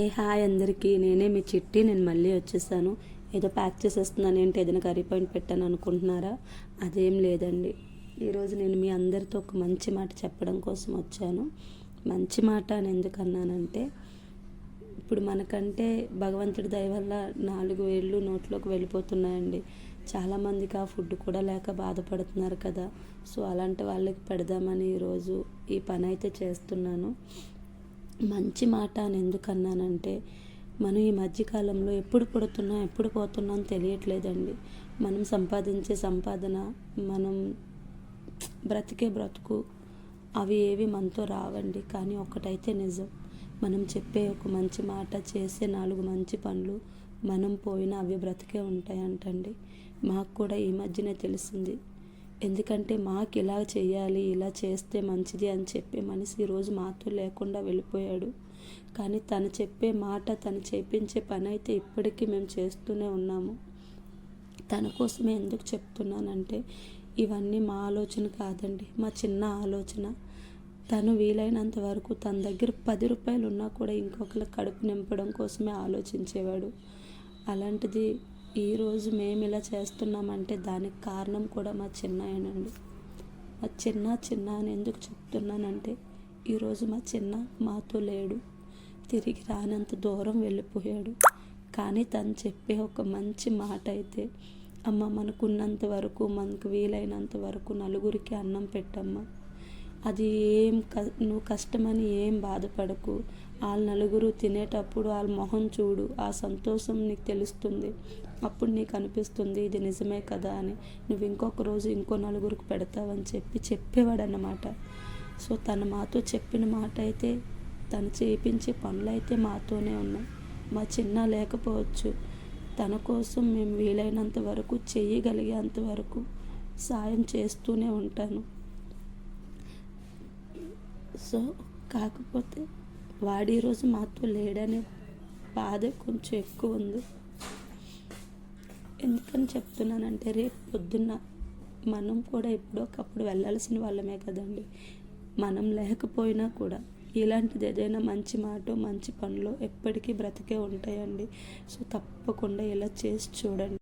ఏ hi అందరికీ నేనే మీ చిట్టి నేను మళ్ళీ వచ్చేసాను. ఏదో ప్యాక్ చేసేస్తున్నాను ఏంటి ఏదైనా కర్రీ పాయింట్ పెట్టాను అనుకుంటున్నారా? అదేం లేదండి. ఈరోజు నేను మీ అందరితో ఒక మంచి మాట చెప్పడం కోసం వచ్చాను. మంచి మాట అని ఎందుకు అన్నానంటే ఇప్పుడు మనకంటే భగవంతుడి దయ వల్ల నాలుగు వేళ్ళు నోట్లోకి వెళ్ళిపోతున్నాయండి. చాలామందికి ఆ ఫుడ్ కూడా లేక బాధపడుతున్నారు కదా. సో అలాంటి వాళ్ళకి పెడదామని ఈరోజు ఈ పని అయితే చేస్తున్నాను. మంచి మాట అని ఎందుకు అన్నానంటే మనం ఈ మధ్యకాలంలో ఎప్పుడు పుడుతున్నాం ఎప్పుడు పోతున్నాం తెలియట్లేదండి. మనం సంపాదించే సంపాదన మనం బ్రతికే బ్రతుకు అవి ఏవి మనతో రావండి. కానీ ఒకటైతే నిజం. మనం చెప్పే ఒక మంచి మాట చేసే నాలుగు మంచి పనులు మనం పోయినా అవి బ్రతికే ఉంటాయంటండి. మాకు కూడా ఈ మధ్యనే తెలిసింది. ఎందుకంటే మాకు ఇలా చేయాలి ఇలా చేస్తే మంచిది అని చెప్పే మనిషి ఈరోజు మాతో లేకుండా వెళ్ళిపోయాడు. కానీ తను చెప్పే మాట తను చేపించే పని అయితే ఇప్పటికీ మేము చేస్తూనే ఉన్నాము. తన కోసమే ఎందుకు చెప్తున్నానంటే ఇవన్నీ మా ఆలోచన కాదండి మా చిన్న ఆలోచన. తను వీలైనంత వరకు తన దగ్గర పది రూపాయలు ఉన్నా కూడా ఇంకొకరి కడుపు నింపడం కోసమే ఆలోచించేవాడు. అలాంటిది ఈరోజు మేము ఇలా చేస్తున్నామంటే దానికి కారణం కూడా మా చిన్నాయనండి. మా చిన్న చిన్న అని ఎందుకు చెప్తున్నానంటే ఈరోజు మా చిన్న మాతో లేడు. తిరిగి రానంత దూరం వెళ్ళిపోయాడు. కానీ తను చెప్పే ఒక మంచి మాట అయితే అమ్మ మనకున్నంత వరకు మనకు వీలైనంత వరకు నలుగురికి అన్నం పెట్టమ్మా. అది ఏం క నువ్వు కష్టమని ఏం బాధపడకు. వాళ్ళ నలుగురు తినేటప్పుడు వాళ్ళ మొహం చూడు ఆ సంతోషం నీకు తెలుస్తుంది. అప్పుడు నీకు అనిపిస్తుంది ఇది నిజమే కదా అని. నువ్వు ఇంకొక రోజు ఇంకో నలుగురికి పెడతావని చెప్పి చెప్పేవాడన్నమాట. సో తను మాతో చెప్పిన మాట అయితే తను చేయించే పనులు అయితే మాతోనే ఉన్నాయి. మా చిన్న లేకపోవచ్చు. తన కోసం మేము వీలైనంత వరకు చేయగలిగేంత వరకు సాయం చేస్తూనే ఉంటాను. సో కాకపోతే వాడు ఈరోజు మాతో లేడనే బాధ కొంచెం ఎక్కువ ఉంది. ఎందుకని చెప్తున్నానంటే రేపు పొద్దున్న మనం కూడా ఎప్పుడో ఒకప్పుడు వెళ్ళాల్సిన వాళ్ళమే కదండి. మనం లేకపోయినా కూడా ఇలాంటిది ఏదైనా మంచి మాట మంచి పనులు ఎప్పటికీ బ్రతికే ఉంటాయండి. సో తప్పకుండా ఇలా చేసి చూడండి.